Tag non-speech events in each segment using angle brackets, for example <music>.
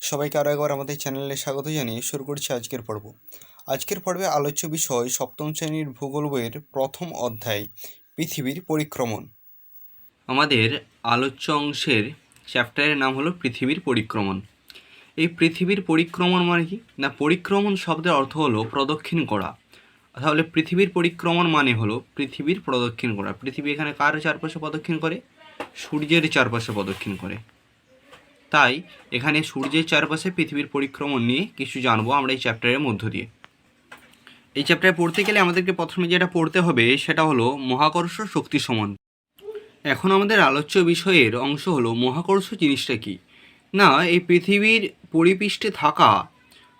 সবাইকে আরও একবার আমাদের চ্যানেলে স্বাগত জানিয়ে শুরু করছি আজকের পর্ব। আজকের পর্বে আলোচ্য বিষয় সপ্তম শ্রেণির ভূগোল বইয়ের প্রথম অধ্যায়, পৃথিবীর পরিক্রমণ। আমাদের আলোচ্য অংশের চ্যাপ্টারের নাম হলো পৃথিবীর পরিক্রমণ। এই পৃথিবীর পরিক্রমণ মানে কি? না, পরিক্রমণ শব্দের অর্থ হলো প্রদক্ষিণ করা। তাহলে পৃথিবীর পরিক্রমণ মানে হলো পৃথিবীর প্রদক্ষিণ করা। পৃথিবী এখানে কার চারপাশে প্রদক্ষিণ করে? সূর্যের চারপাশে প্রদক্ষিণ করে। তাই এখানে সূর্যের চারপাশে পৃথিবীর পরিক্রমণ নিয়ে কিছু জানব আমরা এই চ্যাপ্টারের মধ্য দিয়ে। এই চ্যাপ্টারে পড়তে গেলে আমাদেরকে প্রথমে যেটা পড়তে হবে সেটা হলো মহাকর্ষ শক্তি সমান এখন আমাদের আলোচ্য বিষয়ের অংশ হলো মহাকর্ষ জিনিসটা কি? না, এই পৃথিবীর পরিপৃষ্ঠে থাকা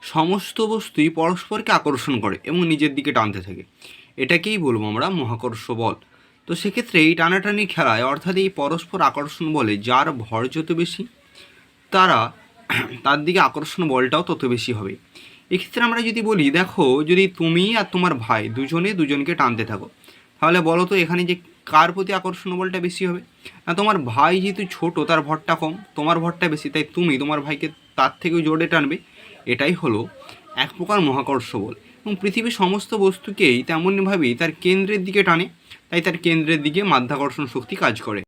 সমস্ত বস্তুই পরস্পরকে আকর্ষণ করে এবং নিজের দিকে টানতে থাকে। এটাকেই বলব আমরা মহাকর্ষ বল। তো সেক্ষেত্রে এই টানাটানি খেলায় অর্থাৎ এই পরস্পর আকর্ষণ বলে যার ভর যত বেশি তারা তার দিকে আকর্ষণ বলটাও তত বেশি হবে। এক্ষেত্রে আমরা যদি বলি, দেখো, যদি তুমি আর তোমার ভাই দুজনে দুজনকে টানতে থাকো, তাহলে বলো তো এখানে যে কার প্রতি আকর্ষণ বলটা বেশি হবে? না, তোমার ভাই যেহেতু ছোট, তার ভরটা কম, তোমার ভরটা বেশি, তাই তুমি তোমার ভাইকে তার থেকেও জোরে টানবে। এটাই হলো এক প্রকার মহাকর্ষ বল। এবং পৃথিবীর সমস্ত বস্তুকেই তেমনভাবেই তার কেন্দ্রের দিকে টানে, তাই তার কেন্দ্রের দিকে মাধ্যাকর্ষণ শক্তি কাজ করে।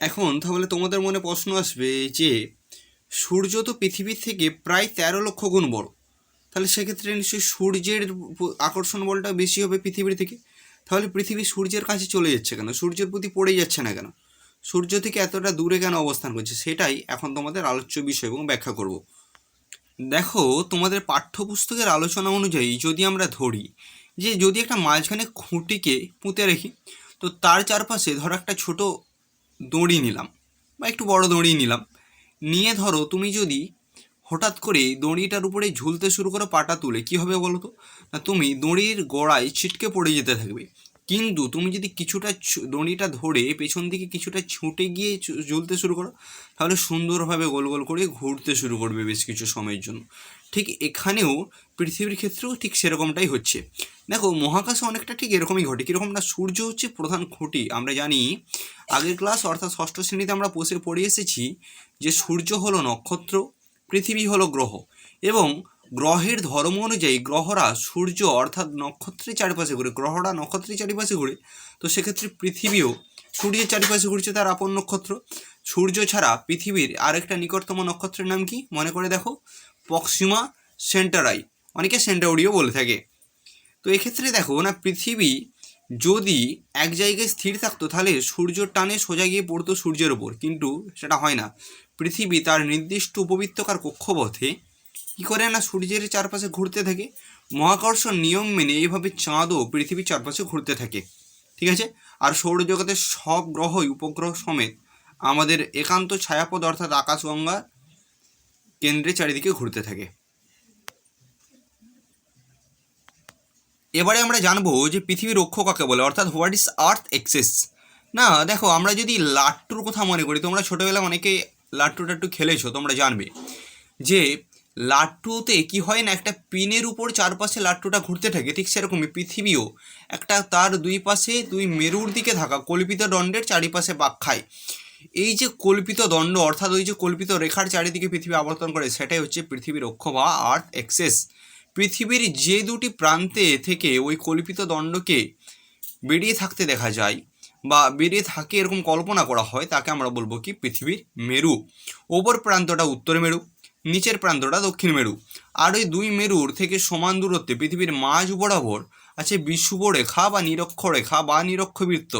এখন তাহলে তোমাদের মনে প্রশ্ন আসবে যে সূর্য তো পৃথিবীর থেকে প্রায় তেরো লক্ষ গুণ বড়। তাহলে সেক্ষেত্রে নিশ্চয়ই সূর্যের আকর্ষণ বলটা বেশি হবে পৃথিবীর থেকে। তাহলে পৃথিবী সূর্যের কাছে চলে যাচ্ছে কেন? সূর্যের প্রতি পড়ে যাচ্ছে না কেন? সূর্য থেকে এতটা দূরে কেন অবস্থান করছে? সেটাই এখন তোমাদের আলোচ্য বিষয় এবং ব্যাখ্যা করব। দেখো, তোমাদের পাঠ্যপুস্তকের আলোচনা অনুযায়ী যদি আমরা ধরি যে যদি একটা মাঝখানে খুঁটিকে পুঁতে রাখি, তো তার চারপাশে ধরো একটা ছোট দড়ি নিলাম বা একটু বড় দড়ি নিলাম। নিয়ে ধরো তুমি যদি হঠাৎ করে দড়িটার উপরে ঝুলতে শুরু করো, পাটা তুলে, কী হবে বলো তো না, তুমি দড়ির গোড়ায় ছিটকে পড়ে যেতে থাকবে। কিন্তু তুমি যদি কিছুটা দড়িটা ধরে পেছন দিকে কিছুটা ছুটে গিয়ে ঝুলতে শুরু করো, তাহলে সুন্দরভাবে গোল গোল করে ঘুরতে শুরু করবে বেশ কিছু সময়ের জন্য। ঠিক এখানেও পৃথিবীর ক্ষেত্রেও ঠিক সেরকমটাই হচ্ছে। দেখো, মহাকাশে অনেকটা ঠিক এরকমই ঘটে। কীরকম না, সূর্য হচ্ছে প্রধান খুঁটি। আমরা জানি, আগের ক্লাস অর্থাৎ ষষ্ঠ শ্রেণীতে আমরা বসে পড়ে এসেছি যে সূর্য হলো নক্ষত্র, পৃথিবী হলো গ্রহ। এবং গ্রহের ধর্ম অনুযায়ী গ্রহরা সূর্য অর্থাৎ নক্ষত্রের চারিপাশে ঘুরে, গ্রহরা নক্ষত্রের চারিপাশে ঘুরে, তো সেক্ষেত্রে পৃথিবীও সূর্যের চারিপাশে ঘুরছে তার আপন নক্ষত্র। সূর্য ছাড়া পৃথিবীর আরেকটা নিকটতম নক্ষত্রের নাম কি? মনে করে দেখো পক্সিমা সেন্টারাই। অনেকে সেন্টাউরিও বলে থাকে। তো এক্ষেত্রে দেখো না, পৃথিবী যদি এক জায়গায় স্থির থাকতো, তাহলে সূর্যর টানে সোজা গিয়ে পড়তো সূর্যের ওপর। কিন্তু সেটা হয় না। পৃথিবী তার নির্দিষ্ট উপবৃত্তকার কক্ষপথে কী করে না সূর্যের চারপাশে ঘুরতে থাকে? মহাকর্ষণ নিয়ম মেনে এইভাবে চাঁদও পৃথিবীর চারপাশে ঘুরতে থাকে। ঠিক আছে? আর সৌরজগতের সব গ্রহই উপগ্রহ সমেত আমাদের একান্ত ছায়াপথ অর্থাৎ আকাশগঙ্গা কেন্দ্রে চারিদিকে ঘুরতে থাকে। এবারে আমরা জানব যে পৃথিবীর অক্ষ কাকে বলে? অর্থাৎ হোয়াট ইজ আর্থ এক্সেস না, দেখো, আমরা যদি লাট্টুর কথা মনে করি, তোমরা ছোটোবেলায় অনেকে লাট্টু টাট্টু খেলেছো, তোমরা জানবে যে লাট্টুতে কি হয় না, একটা পিনের উপর চারপাশে লাট্টুটা ঘুরতে থাকে, ঠিক সেরকমই পৃথিবীও একটা তার দুই পাশে দুই মেরুর দিকে থাকা, কল্পিত দণ্ডের চারিপাশে বাক খায়। এই যে কল্পিত দণ্ড, অর্থাৎ ওই যে কল্পিত রেখার চারিদিকে পৃথিবী আবর্তন করে, সেটাই হচ্ছে পৃথিবীর অক্ষ বা আর্থ এক্সেস পৃথিবীর যে দুটি প্রান্তে থেকে ওই কল্পিত দণ্ডকে বেরিয়ে থাকতে দেখা যায় বা বেরিয়ে থাকে এরকম কল্পনা করা হয়, তাকে আমরা বলব কি? পৃথিবীর মেরু। ওপর প্রান্তটা উত্তর মেরু, নিচের প্রান্তটা দক্ষিণ মেরু। আর ওই দুই মেরুর থেকে সমান দূরত্বে পৃথিবীর মাঝ বরাবর আছে বিষুব রেখা বা নিরক্ষরেখা বা নিরক্ষবৃত্ত।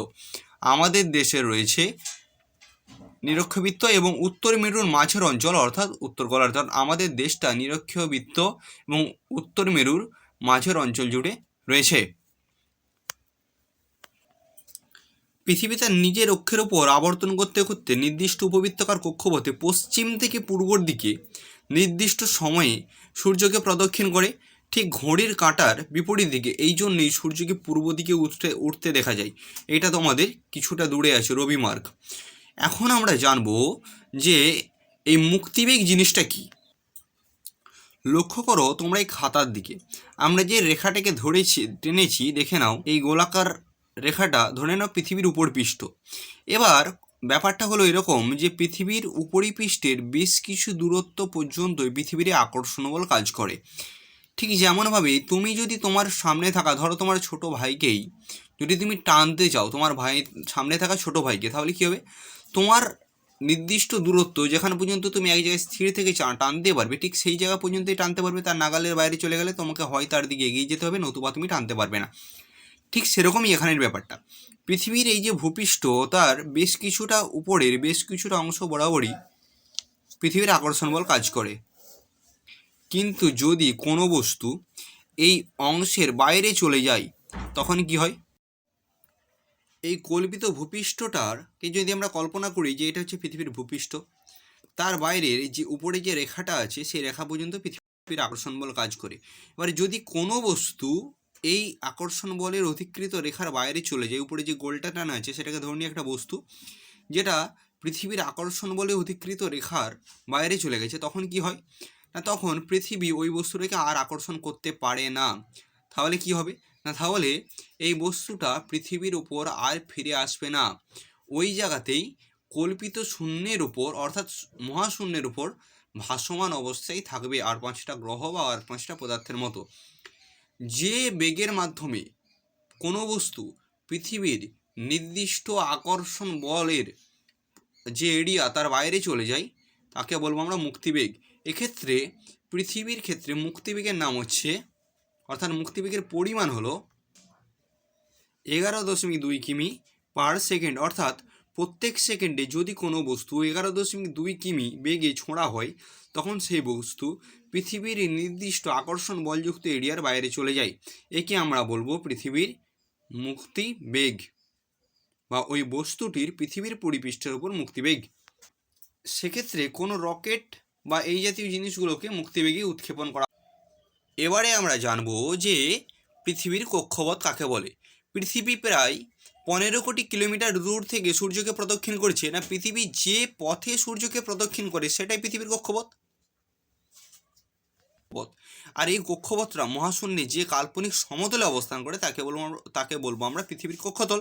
আমাদের দেশে রয়েছে নিরক্ষবৃত্ত এবং উত্তর মেরুর মাঝের অঞ্চল, অর্থাৎ উত্তর গোলার্ধ আমাদের দেশটা নিরক্ষবৃত্ত এবং উত্তর মেরুর মাঝের অঞ্চল জুড়ে রয়েছে। পৃথিবী তার নিজের অক্ষের ওপর আবর্তন করতে করতে নির্দিষ্ট উপবৃত্তকার কক্ষপথে পশ্চিম থেকে পূর্বর দিকে নির্দিষ্ট সময়ে সূর্যকে প্রদক্ষিণ করে ঠিক ঘড়ির কাঁটার বিপরীত দিকে, এই জন্যই সূর্যকে পূর্ব দিকে উঠতে উঠতে দেখা যায়। এটা তোমাদের কিছুটা দূরে আছে রবি মার্গ। এখন আমরা জানব যে এই মুক্তিবেগ জিনিসটা কি। লক্ষ্য করো তোমরা এই খাতার দিকে। আমরা যে রেখাটাকে ধরেছি, টেনেছি, দেখে নাও, এই গোলাকার রেখাটা ধরে নাও পৃথিবীর উপর পৃষ্ঠ। এবার ব্যাপারটা হলো এরকম যে পৃথিবীর উপরিপৃষ্ঠের বেশ কিছু দূরত্ব পর্যন্ত পৃথিবীর আকর্ষণ বল কাজ করে। ঠিক যেমনভাবে তুমি যদি তোমার সামনে থাকা, ধরো তোমার ছোট ভাইকেই যদি তুমি টানতে চাও, তোমার ভাই সামনে থাকা ছোট ভাইকে, তাহলে কী হবে? তোমার নির্দিষ্ট দূরত্ব যেখানে পর্যন্ত তুমি এক জায়গায় স্থির থেকে টানতে পারবে, ঠিক সেই জায়গা পর্যন্তই টানতে পারবে, তার নাগালের বাইরে চলে গেলে তোমাকে হয় তার দিকে এগিয়ে যেতে হবে, নতুবা তুমি টানতে পারবে না। ঠিক সেরকমই এখানের ব্যাপারটা। পৃথিবীর এই যে ভূপৃষ্ঠ, তার বেশ কিছুটা উপরের, বেশ কিছুটা অংশ বরাবরই পৃথিবীর আকর্ষণ বল কাজ করে। কিন্তু যদি কোনো বস্তু এই অংশের বাইরে চলে যায়, তখন কি হয়? এই কল্পিত ভূপৃষ্ঠটারকে যদি আমরা কল্পনা করি যে এটা হচ্ছে পৃথিবীর ভূপৃষ্ঠ, তার বাইরের যে উপরে যে রেখাটা আছে সেই রেখা পর্যন্ত পৃথিবীর আকর্ষণ বল কাজ করে। এবার যদি কোনো বস্তু এই আকর্ষণ বলের অধিকৃত রেখার বাইরে চলে যায়, উপরে যে গোলটা টানা আছে সেটাকে ধরে নিয়ে একটা বস্তু, যেটা পৃথিবীর আকর্ষণ বলে অধিকৃত রেখার বাইরে চলে গেছে, তখন কি হয়? না, তখন পৃথিবী ওই বস্তুটাকে আর আকর্ষণ করতে পারে না। তাহলে কি হবে? না, তাহলে এই বস্তুটা পৃথিবীর উপর আর ফিরে আসবে না। ওই জায়গাতেই কল্পিত শূন্যের উপর, অর্থাৎ মহাশূন্যের উপর ভাসমান অবস্থায় থাকবে আর পাঁচটা গ্রহ বা আর পাঁচটা পদার্থের মতো। যে বেগের মাধ্যমে কোনো বস্তু পৃথিবীর নির্দিষ্ট আকর্ষণ বলের যে এরিয়া তার বাইরে চলে যায়, তাকে বলব আমরা মুক্তিবেগ। এক্ষেত্রে, পৃথিবীর ক্ষেত্রে মুক্তিবেগের নাম হচ্ছে অর্থাৎ মুক্তিবেগের পরিমাণ হলো এগারো দশমিক দুই কিমি পার সেকেন্ড। অর্থাৎ প্রত্যেক সেকেন্ডে যদি কোনো বস্তু এগারো দশমিক দুই কিমি বেগে ছোঁড়া হয়, তখন সেই বস্তু পৃথিবীর নির্দিষ্ট আকর্ষণ বলযুক্ত এরিয়ার বাইরে চলে যায়। একে আমরা বলব পৃথিবীর মুক্তি বেগ বা ওই বস্তুটির পৃথিবীর পরিপৃষ্ঠের উপর মুক্তিবেগ। সেক্ষেত্রে কোনো রকেট বা এই জাতীয় জিনিসগুলোকে মুক্তিবেগে উৎক্ষেপণ করা এবারে আমরা জানব যে পৃথিবীর কক্ষপথ কাকে বলে? পৃথিবী প্রায় পনেরো কোটি কিলোমিটার দূর থেকে সূর্যকে প্রদক্ষিণ করছে। না, পৃথিবী যে পথে সূর্যকে প্রদক্ষিণ করে সেটাই পৃথিবীর কক্ষপথ? পথ। আর এই কক্ষপথরা মহাশূন্যে যে কাল্পনিক সমতলে অবস্থান করে, তাকে বলব তাকে বলব আমরা পৃথিবীর কক্ষতল।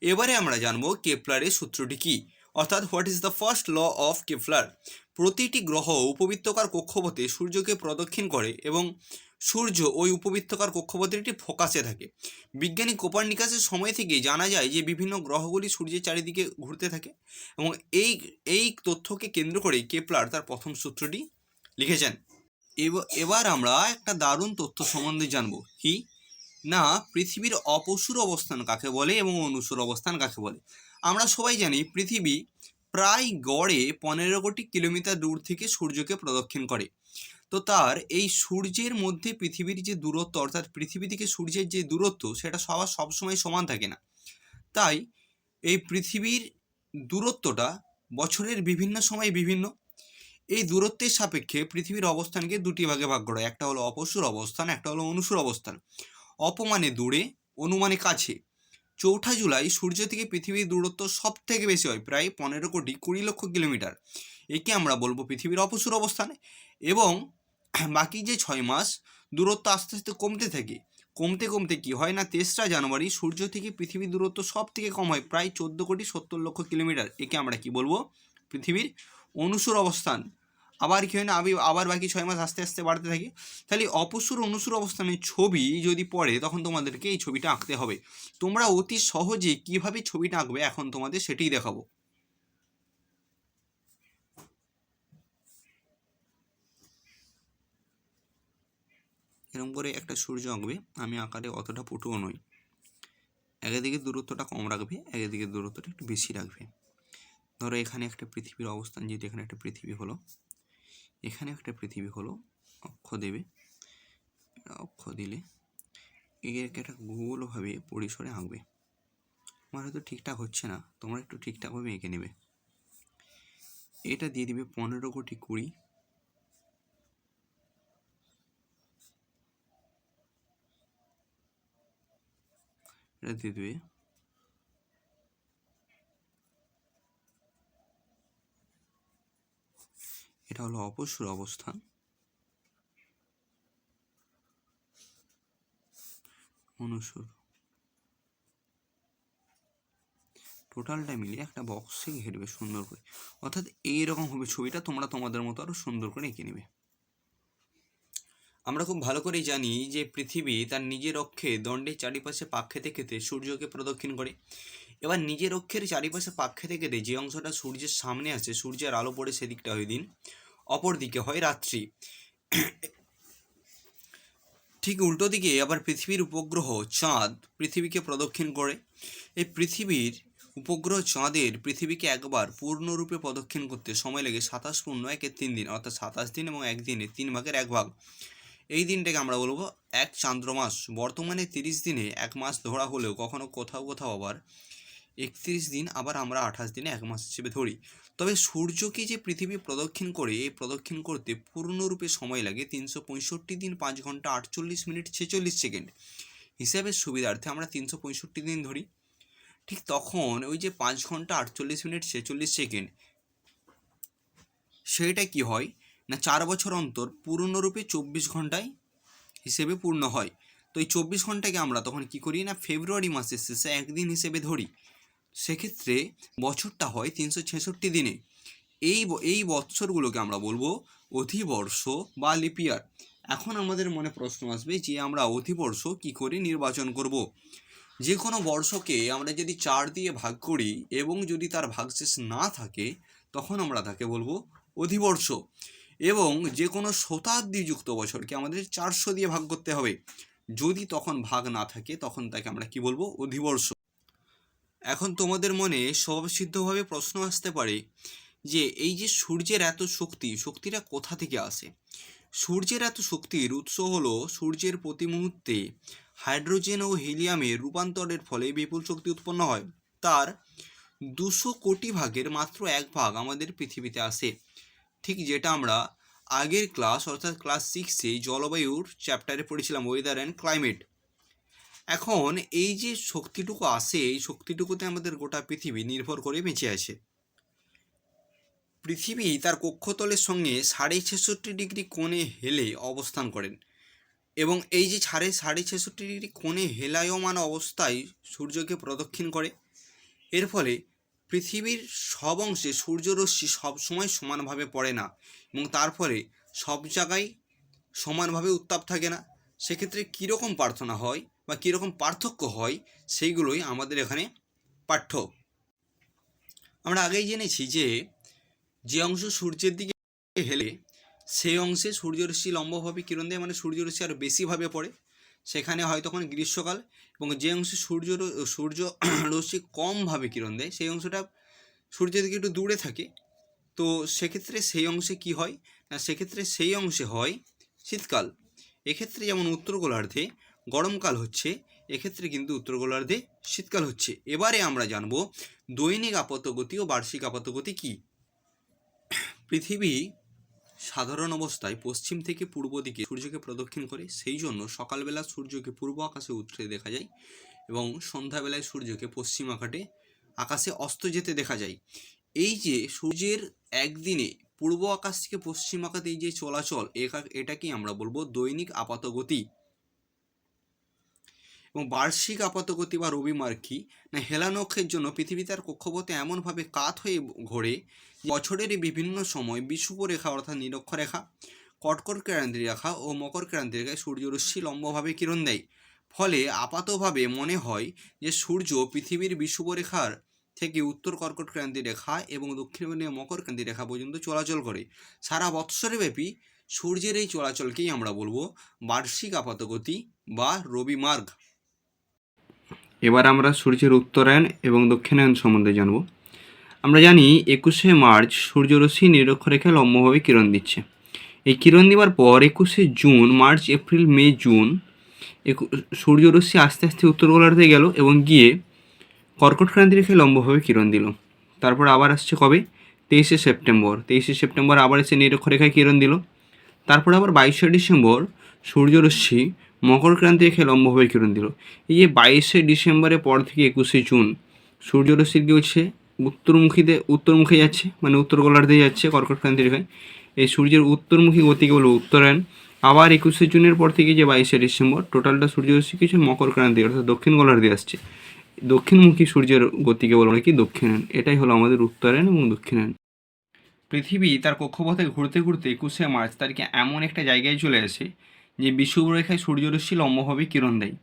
এবারে আমরা জানব কেপলারের সূত্রটি কি? অর্থাৎ what is the first law of Kepler প্রতিটি গ্রহ উপবৃত্তকার কক্ষপথে সূর্যকে প্রদক্ষিণ করে এবং সূর্য ওই উপবৃত্তকার কক্ষপথের একটি ফোকাসে থাকে। বিজ্ঞানী কোপার্নিকাসের সময় থেকেই জানা যায় যে বিভিন্ন গ্রহগুলি সূর্যের চারিদিকে ঘুরতে থাকে এবং এই এই তথ্যকে কেন্দ্র করেই কেপলার তার প্রথম সূত্রটি লিখেছেন। এব- এবার আমরা একটা দারুণ তথ্য সম্বন্ধে জানব। কি? না, পৃথিবীর অপসুর অবস্থান কাকে বলে এবং অনুসুর অবস্থান কাকে বলে? আমরা সবাই জানি পৃথিবী প্রায় গড়ে পনেরো কোটি কিলোমিটার দূর থেকে সূর্যকে প্রদক্ষিণ করে। তো তার এই সূর্যের মধ্যে পৃথিবীর যে দূরত্ব, অর্থাৎ পৃথিবী থেকে সূর্যের যে দূরত্ব, সেটা সবার সবসময় সমান থাকে না। তাই এই পৃথিবীর দূরত্বটা বছরের বিভিন্ন সময় বিভিন্ন। এই দূরত্বের সাপেক্ষে পৃথিবীর অবস্থানকে দুটি ভাগে ভাগ করা একটা হলো অপসুর অবস্থান, একটা হলো অনুসুর অবস্থান। অপমানে দূরে, অনুমানে কাছে। চৌঠা জুলাই সূর্য থেকে পৃথিবীর দূরত্ব সব থেকে বেশি হয়, প্রায় পনেরো কোটি কুড়ি লক্ষ কিলোমিটার। একে আমরা বলব পৃথিবীর অপসুর অবস্থান। এবং বাকি যে ছয় মাস দূরত্ব আস্তে আস্তে কমতে থাকে। কমতে কমতে কি হয় না, তেসরা জানুয়ারি সূর্য থেকে পৃথিবীর দূরত্ব সব থেকে কম হয়, প্রায় চোদ্দ কোটি সত্তর লক্ষ কিলোমিটার। একে আমরা কি বলব? পৃথিবীর অনুসুর অবস্থান। আবার কি হয় না, আমি আবার বাকি ছয় মাস আস্তে আস্তে বাড়তে থাকি। তাহলে অপসুর অনুসুর অবস্থানের ছবি যদি পড়ে, তখন তোমাদেরকে এই ছবিটা আঁকতে হবে। তোমরা অতি সহজে কীভাবে ছবিটা আঁকবে এখন তোমাদের সেটাই দেখাবো। এরকম করে একটা সূর্য আঁকবে, আমি আকারে অতটা পটুও নই। একদিকে দূরত্বটা কম রাখবে, একদিকে দূরত্বটা একটু বেশি রাখবে। ধরো এখানে একটা পৃথিবীর অবস্থান যেহেতু এখানে একটা পৃথিবী হলো। এখানে একটা পৃথিবী হলো, অক্ষ দেবে। অক্ষ দিলে একে একটা গোলভাবে পরিসরে আঁকবে। আমার হয়তো ঠিকঠাক হচ্ছে না, তোমরা একটু ঠিকঠাকভাবে এঁকে নেবে। এটা দিয়ে দিবে পনেরো কোটি কুড়ি। এটা দিয়ে দেবে এটা হলো অপসুর অবস্থান। অনুসুর টোটালটা মিলিয়ে একটা বক্সে ঘেরবে সুন্দর করে। অর্থাৎ এইরকম হবে ছবিটা, তোমরা তোমাদের মতো আরও সুন্দর করে এঁকে নেবে। আমরা খুব ভালো করেই জানি যে পৃথিবী তার নিজের অক্ষে দণ্ডের চারিপাশে পাক খেতে খেতে সূর্যকে প্রদক্ষিণ করে। এবার নিজের অক্ষের চারিপাশে পাক খেতে খেতে যে অংশটা সূর্যের সামনে আছে, সূর্যের আলো পড়ে সেদিকটা ওই দিন। অপর দিকে হয় রাত্রি। ঠিক উল্টো দিকে আবার পৃথিবীর উপগ্রহ চাঁদ পৃথিবীকে প্রদক্ষিণ করে। এই পৃথিবীর উপগ্রহ চাঁদের পৃথিবীকে একবার পূর্ণরূপে প্রদক্ষিণ করতে সময় লাগে সাতাশ পূর্ণ একের তিন দিন, অর্থাৎ সাতাশ দিন এবং একদিনে তিন ভাগের এক ভাগ। এই দিনটাকে আমরা বলব এক চান্দ্রমাস। বর্তমানে তিরিশ দিনে এক মাস ধরা হলেও কখনো কোথাও কোথাও আবার একত্রিশ দিন, আবার আমরা আঠাশ দিনে এক মাস হিসেবে ধরি। তবে সূর্যকে যে পৃথিবী প্রদক্ষিণ করে, এই প্রদক্ষিণ করতে পূর্ণরূপে সময় লাগে তিনশো পঁয়ষট্টি দিন পাঁচ ঘণ্টা আটচল্লিশ মিনিট ছেচল্লিশ সেকেন্ড। হিসাবে সুবিধার্থে আমরা তিনশো পঁয়ষট্টি দিন ধরি। ঠিক তখন ওই যে পাঁচ ঘণ্টা আটচল্লিশ মিনিট ছেচল্লিশ সেকেন্ড, সেটা কি হয়? না, চার বছর অন্তর পূর্ণরূপে চব্বিশ ঘন্টায় হিসেবে পূর্ণ হয়। তো এই চব্বিশ ঘন্টাকে আমরা তখন কি করি? না, ফেব্রুয়ারি মাসের শেষে একদিন হিসেবে ধরি। সেক্ষেত্রে বছরটা হয় তিনশো ছেষট্টি দিনে। এই এই বৎসরগুলোকে আমরা বলব অধিবর্ষ বা লিপিয়ার এখন আমাদের মনে প্রশ্ন আসবে যে আমরা অধিবর্ষ কি করে নির্বাচন করব? যে কোনো বর্ষকে আমরা যদি চার দিয়ে ভাগ করি এবং যদি তার ভাগশেষ না থাকে, তখন আমরা তাকে বলব অধিবর্ষ। এবং যে কোনো শতাব্দীযুক্ত বছরকে আমাদের চারশো দিয়ে ভাগ করতে হবে। যদি তখন ভাগ না থাকে, তখন তাকে আমরা কি বলব? অধিবর্ষ। এখন তোমাদের মনে স্বভাবসিদ্ধভাবে প্রশ্ন আসতে পারে যে এই যে সূর্যের এত শক্তি, শক্তিটা কোথা থেকে আসে? সূর্যের এত শক্তির উৎস হলো সূর্যের প্রতি মুহূর্তে হাইড্রোজেন ও হিলিয়ামের রূপান্তরের ফলে বিপুল শক্তি উৎপন্ন হয়। তার দুশো কোটি ভাগের মাত্র এক ভাগ আমাদের পৃথিবীতে আসে। ঠিক যেটা আমরা আগের ক্লাস, অর্থাৎ ক্লাস সিক্সে জলবায়ুর চ্যাপ্টারে পড়েছিলাম ওয়েদার অ্যান্ড ক্লাইমেট এখন এই যে শক্তিটুকু আসে এই শক্তিটুকুতে আমাদের গোটা পৃথিবী নির্ভর করে বেঁচে আছে। পৃথিবী তার কক্ষতলের সঙ্গে সাড়ে ছেষট্টি ডিগ্রি কোণে হেলে অবস্থান করেন এবং এই যে সাড়ে সাড়ে ছেষট্টি ডিগ্রি কোণে হেলায়মান অবস্থায় সূর্যকে প্রদক্ষিণ করে। এর ফলে পৃথিবীর সব অংশে সূর্যরশ্মি সবসময় সমানভাবে পড়ে না এবং তার ফলে সব জায়গায় সমানভাবে উত্তাপ থাকে না। সেক্ষেত্রে কীরকম প্রার্থনা হয়? বা কীরকম পার্থক্য হয় সেইগুলোই আমাদের এখানে পাঠ্য। আমরা আগেই জেনেছি যে যে অংশ সূর্যের দিকে হেলে সেই অংশে সূর্যরশ্মি লম্বভাবে কিরণ দেয় মানে সূর্যরশ্মি আরও বেশিভাবে পড়ে। সেখানে হয় তখন গ্রীষ্মকাল এবং যে অংশে সূর্য সূর্য <clears throat> রশ্মি কমভাবে কিরণ দেয়, সেই অংশটা সূর্যের দিকে একটু দূরে থাকে। তো সেক্ষেত্রে সেই অংশে কি হয়? না, সেক্ষেত্রে সেই অংশে হয় শীতকাল। এক্ষেত্রে যেমন উত্তর গোলার্ধে গরমকাল হচ্ছে, এক্ষেত্রে কিন্তু উত্তর গোলার্ধে শীতকাল হচ্ছে। এবারে আমরা জানব দৈনিক আপাতগতি ও বার্ষিক আপাতগতি কী? পৃথিবী সাধারণ অবস্থায় পশ্চিম থেকে পূর্ব দিকে সূর্যকে প্রদক্ষিণ করে, সেই জন্য সকালবেলা সূর্যকে পূর্ব আকাশে উঠতে দেখা যায় এবং সন্ধ্যাবেলায় সূর্যকে পশ্চিম আকাটে আকাশে অস্ত যেতে দেখা যায়। এই যে সূর্যের একদিনে পূর্ব আকাশ থেকে পশ্চিম আকাশে এই যে চলাচল এটাকেই আমরা বলব দৈনিক আপাতগতি। এবং বার্ষিক আপাতগতি বা রবিমার্গ কি না হেলানক্ষের জন্য পৃথিবী তার কক্ষপথে এমনভাবে কাত হয়ে ঘোরে বছরের বিভিন্ন সময় বিষুব রেখা অর্থাৎ নিরক্ষরেখা কটকট ক্রান্তি রেখা ও মকর ক্রান্তি রেখায় সূর্যরশ্মি লম্বভাবে কিরণ দেয়। ফলে আপাতভাবে মনে হয় যে সূর্য পৃথিবীর বিষুব রেখার থেকে উত্তর কর্কট ক্রান্তি রেখা এবং দক্ষিণে মকর ক্রান্তি রেখা পর্যন্ত চলাচল করে। সারা বৎসরে ব্যাপী সূর্যের এই চলাচলকেই আমরা বলব বার্ষিক আপাতগতি বা রবিমার্গ এবার আমরা সূর্যের উত্তরায়ণ এবং দক্ষিণায়ন সম্বন্ধে জানব। আমরা জানি একুশে মার্চ সূর্যরশ্মি নিরক্ষরেখা লম্বভাবে কিরণ দিচ্ছে। এই কিরণ দেওয়ার পর একুশে June, March, April, May, June সূর্যরশ্মি আস্তে আস্তে উত্তর গোলার্ধে গেল এবং গিয়ে কর্কট ক্রান্তি রেখে লম্বভাবে কিরণ দিল। তারপর আবার আসছে কবে? তেইশে সেপ্টেম্বর। তেইশে সেপ্টেম্বর আবার এসে নিরক্ষরেখায় কিরণ দিল। তারপর আবার বাইশে ডিসেম্বর সূর্যরশ্মি মকর ক্রান্তি লম্বভাবে কিরণ দিল। এই যে বাইশে ডিসেম্বরের পর থেকে একুশে জুন সূর্যরশ্মি কি হচ্ছে উত্তরমুখীতে উত্তরমুখে যাচ্ছে মানে উত্তর গোলার্ধে যাচ্ছে কর্কট ক্রান্তি রেখায়। এই সূর্যের উত্তরমুখী গতিকে বলব উত্তরায়ণ। আবার একুশে জুনের পর থেকে যে বাইশে ডিসেম্বর, টোটালটা সূর্যরশ্মি কিছু মকর ক্রান্তি অর্থাৎ দক্ষিণ গোলার্ধে আসছে। দক্ষিণমুখী সূর্যের গতিকে বলা হয় কি দক্ষিণায়ন এটাই হলো আমাদের উত্তরায়ণ এবং দক্ষিণায়ন পৃথিবী তার কক্ষপথে ঘুরতে ঘুরতে একুশে মার্চ তারিখে এমন একটা জায়গায় চলে আসে যে বিষুবরেখায় সূর্যরশ্মি লম্বভাবে কিরণ দেয়,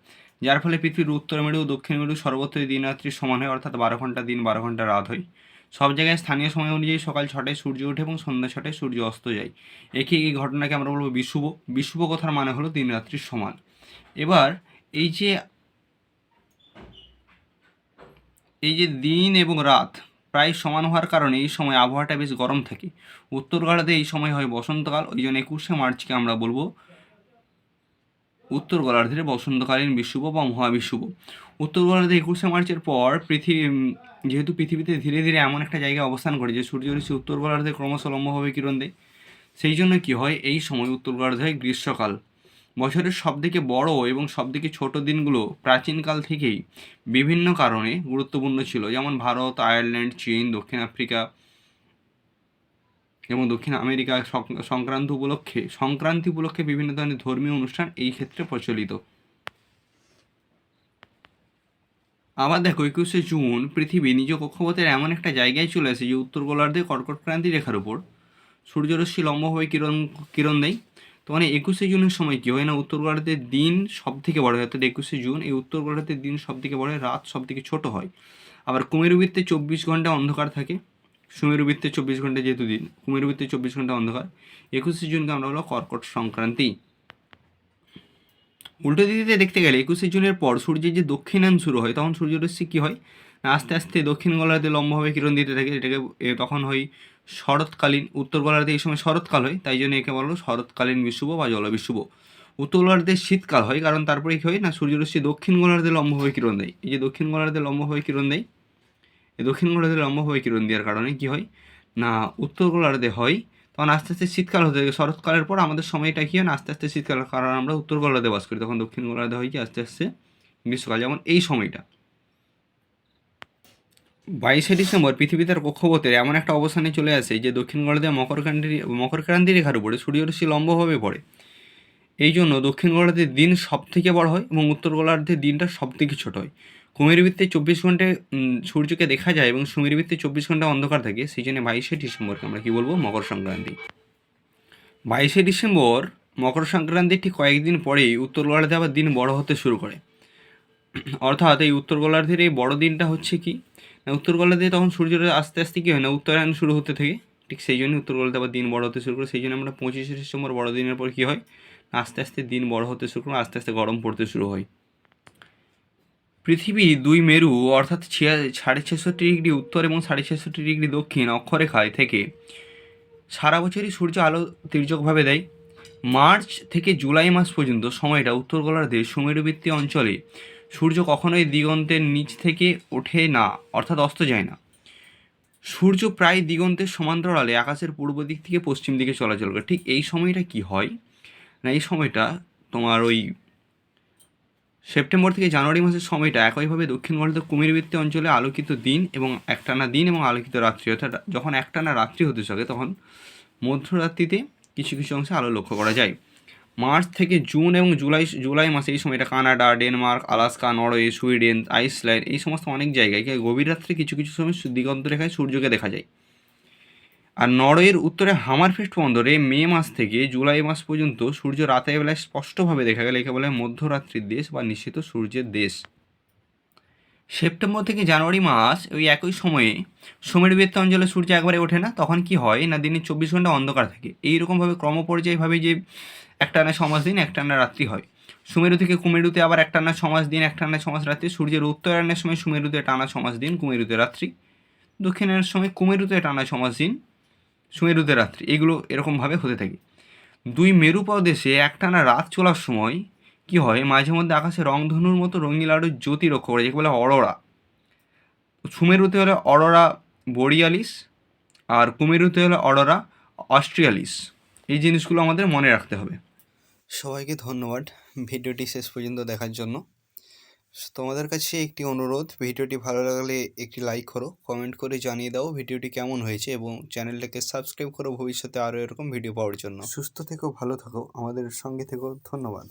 যার ফলে পৃথিবীর উত্তর মেরু ও দক্ষিণ মেরু সর্বত্রই দিন রাত্রি সমান হয়, অর্থাৎ বারো ঘণ্টা দিন, বারো ঘণ্টা রাত হয়। সব জায়গায় স্থানীয় সময় অনুযায়ী সকাল ছটায় সূর্য ওঠে এবং সন্ধ্যা ছটায় সূর্য অস্ত যায়। একে এই ঘটনাকে আমরা বলব বিষুব বিশুভ কথার মানে হলো দিন রাত্রির সমান। এবার এই যে এই যে দিন এবং রাত প্রায় সমান হওয়ার কারণে এই সময় আবহাওয়াটা বেশ গরম থাকে। উত্তর গোলার্ধে এই সময় হয় বসন্তকাল, ওই জন্য একুশে মার্চকে আমরা বলব উত্তর গোলার্ধের বসন্তকালীন বিশুভ বা মহাবিশুভ। উত্তর গোলার্ধে একুশে মার্চের পর পৃথিবী যেহেতু পৃথিবীতে ধীরে ধীরে এমন একটা জায়গায় অবস্থান করে যে সূর্যরশ্মি উত্তর গোলার্ধে ক্রমশ লম্বভাবে কিরণ দেয়, সেই জন্য কি হয়, এই সময় উত্তর গোলার্ধে হয় গ্রীষ্মকাল। বছরের সবথেকে বড় এবং সবথেকে ছোট দিনগুলো প্রাচীনকাল থেকেই বিভিন্ন কারণে গুরুত্বপূর্ণ ছিল। যেমন ভারত, আয়ারল্যান্ড, চীন, দক্ষিণ আফ্রিকা এবং দক্ষিণ আমেরিকা সংক্রান্ত উপলক্ষে, সংক্রান্তি উপলক্ষে বিভিন্ন ধরনের ধর্মীয় অনুষ্ঠান এই ক্ষেত্রে প্রচলিত। আবার দেখো, একুশে জুন পৃথিবী নিজ কক্ষপথের এমন একটা জায়গায় চলে আসে যে উত্তর গোলার্ধে কর্কট ক্রান্তি রেখার উপর। সূর্যরশ্মি লম্বভাবে কিরণ কিরণ দেয়। তো মানে একুশে জুনের সময় কী হয় না, উত্তর গোলার্ধের দিন সব থেকে বড় হয়? অর্থাৎ একুশে জুন, এই উত্তর গোলার্ধের দিন সব থেকে বড় হয়, রাত সব থেকে ছোট হয়। আবার কুমেরু বৃত্তে চব্বিশ ঘণ্টা অন্ধকার থাকে। সুমেরু বৃত্তে চব্বিশ ঘণ্টা যেহেতু দিন, কুমেরু বৃত্তে চব্বিশ ঘণ্টা অন্ধকার। একুশে জুনকে আমরা হলো কর্কট সংক্রান্তি। উল্টো দিকে দেখতে গেলে একুশে জুনের পর সূর্যের যে দক্ষিণায়ন শুরু হয়, তখন সূর্যরশ্মি কী হয়? আস্তে আস্তে দক্ষিণ গোলার্ধে লম্বভাবে কিরণ দিতে থাকে এটাকে তখন হয় শরৎকালীন, উত্তর গোলার্ধে এই সময় শরৎকাল হয়, তাই জন্য একে বলো শরৎকালীন বিশুভ বা জলবিশুভ উত্তর গোলার্ধে শীতকাল হয়, কারণ তারপরে কী হয়? না, সূর্যরশ্মি দক্ষিণ গোলার্ধে লম্বভাবে কিরণ দেয়। এই যে দক্ষিণ গোলার্ধে লম্বভাবে কিরণ দেয় এই দক্ষিণ গোলার্ধে লম্বভাবে কিরণ দেওয়ার কারণে, কী হয়? না, উত্তর গোলার্ধে হয়, তখন আস্তে আস্তে শীতকাল হতে থাকে। শরৎকালের পর আমাদের সময়টা কী হয় না, আস্তে আস্তে শীতকাল কারণ আমরা উত্তর গোলার্ধে বাস করি। তখন দক্ষিণ গোলার্ধে হয় কি? আস্তে আস্তে গ্রীষ্মকাল। যেমন এই সময়টা। বাইশে ডিসেম্বর পৃথিবী তার কক্ষপথের এমন একটা অবস্থানে চলে আসে যে দক্ষিণ গোলার্ধে মকরক্রান্তি মকরক্রান্তি রেখার উপরে সূর্যরশ্মি লম্বভাবে পড়ে। এই জন্য দক্ষিণ গোলার্ধের দিন সব থেকে বড় হয় এবং উত্তর গোলার্ধের দিনটা সব থেকে ছোট হয়। কুমেরু বৃত্তে চব্বিশ ঘন্টায় সূর্যকে দেখা যায় এবং সুমেরু বৃত্তে চব্বিশ ঘণ্টা অন্ধকার থাকে, সেই জন্য বাইশে ডিসেম্বরকে আমরা কী বলব? মকর সংক্রান্তি। বাইশে ডিসেম্বর, মকর সংক্রান্তির ঠিক কয়েকদিন পরেই উত্তর গোলার্ধে আবার দিন বড় হতে শুরু করে। অর্থাৎ এই উত্তর গোলার্ধের এই বড় দিনটা হচ্ছে কি? না, উত্তর গোলার্ধে তখন সূর্যের আস্তে আস্তে কী হয় না, উত্তরায়ণ শুরু হতে থাকে। ঠিক সেই জন্য উত্তর গোলার্ধে আবার দিন বড় হতে শুরু করে, সেই জন্য আমরা পঁচিশে ডিসেম্বর বড় দিনের পর কী হয়? আস্তে আস্তে দিন বড় হতে শুরু করে, আস্তে আস্তে গরম পড়তে শুরু হয়। পৃথিবী দুই মেরু, অর্থাৎ ছিয়া সাড়ে ছেষট্টি ডিগ্রি উত্তর এবং সাড়ে ছেষট্টি ডিগ্রি দক্ষিণ অক্ষরেখায় থেকে। সারা বছরই সূর্য আলো তির্যকভাবে দেয়। মার্চ থেকে জুলাই মাস পর্যন্ত সময়টা উত্তর গোলার্ধে সুমেরুবৃত্তি অঞ্চলে সূর্য কখনোই দিগন্তের নিচ থেকে ওঠে না, অর্থাৎ অস্ত যায় না। সূর্য প্রায় দিগন্তের সমান্তরালে আকাশের পূর্ব দিক থেকে পশ্চিম দিকে চলাচল করে। ঠিক এই সময়টা কি হয়? না, এই সময়টা তোমার ওই সেপ্টেম্বর থেকে জানুয়ারি মাসের সময়টা একইভাবে দক্ষিণ ভারতের কুমিরবৃত্তি অঞ্চলে আলোকিত দিন এবং একটানা দিন এবং আলোকিত রাত্রি। অর্থাৎ যখন একটানা রাত্রি হতে থাকে, তখন মধ্যরাত্রিতে কিছু কিছু অংশে আলো লক্ষ্য করা যায়। মার্চ থেকে জুন এবং জুলাই জুলাই মাসে এই সময়টা Canada, Denmark, Alaska, Norway, Sweden, Iceland এই সমস্ত অনেক জায়গায় গভীর রাত্রে কিছু কিছু সময় দিগন্ত রেখায় সূর্যকে দেখা যায়। আর নরওয়ের উত্তরে হামারফেস্ট বন্দরে মে মাস থেকে জুলাই মাস পর্যন্ত সূর্য রাতের বেলায় স্পষ্টভাবে দেখা গেলে একে বলে মধ্যরাত্রির দেশ বা নিশ্চিত সূর্যের দেশ। সেপ্টেম্বর থেকে জানুয়ারি মাস ওই একই সময়ে সমীরবৃত্ত অঞ্চলে সূর্য একবারে ওঠে না, তখন কি হয় না দিনে চব্বিশ ঘণ্টা অন্ধকার থাকে? এইরকমভাবে ক্রমপর্যায়ভাবে যে একটানা সমাস দিন, একটানা রাত্রি হয়। সুমেরু থেকে কুমেরুতে আবার একটানা সমাস দিন, একটানা সমাস রাত্রি। সূর্যের উত্তরায়ণের সময় সুমেরুতে টানা সমাস দিন, কুমেরুতে রাত্রি। দক্ষিণের সময় কুমেরুতে টানা সমাস দিন। সুমেরুতে রাত্রি। এগুলো এরকমভাবে হতে থাকে। দুই মেরু প্রদেশে একটানা রাত চলার সময় কি হয়? মাঝে মধ্যে আকাশে রংধনুর মতো রঙিন আলোর জ্যোতি লক্ষ্য করে যাকে বলে অরোরা। সুমেরুতে হলে অরোরা বোরিয়ালিস আর কুমেরুতে হলে অরোরা অস্ট্রিয়ালিস। এই জিনিসগুলো আমাদের মনে রাখতে হবে। সবাইকে ধন্যবাদ ভিডিওটি শেষ পর্যন্ত দেখার জন্য। তোমাদের কাছে একটি অনুরোধ, ভিডিওটি ভালো লাগলে একটি লাইক করো কমেন্ট করে জানিয়ে দাও ভিডিওটি কেমন হয়েছে এবং চ্যানেলটাকে সাবস্ক্রাইব করো, ভবিষ্যতে আরও এরকম ভিডিও পাওয়ার জন্য। সুস্থ থেকো, ভালো থাকো, আমাদের সঙ্গে থেকো, ধন্যবাদ।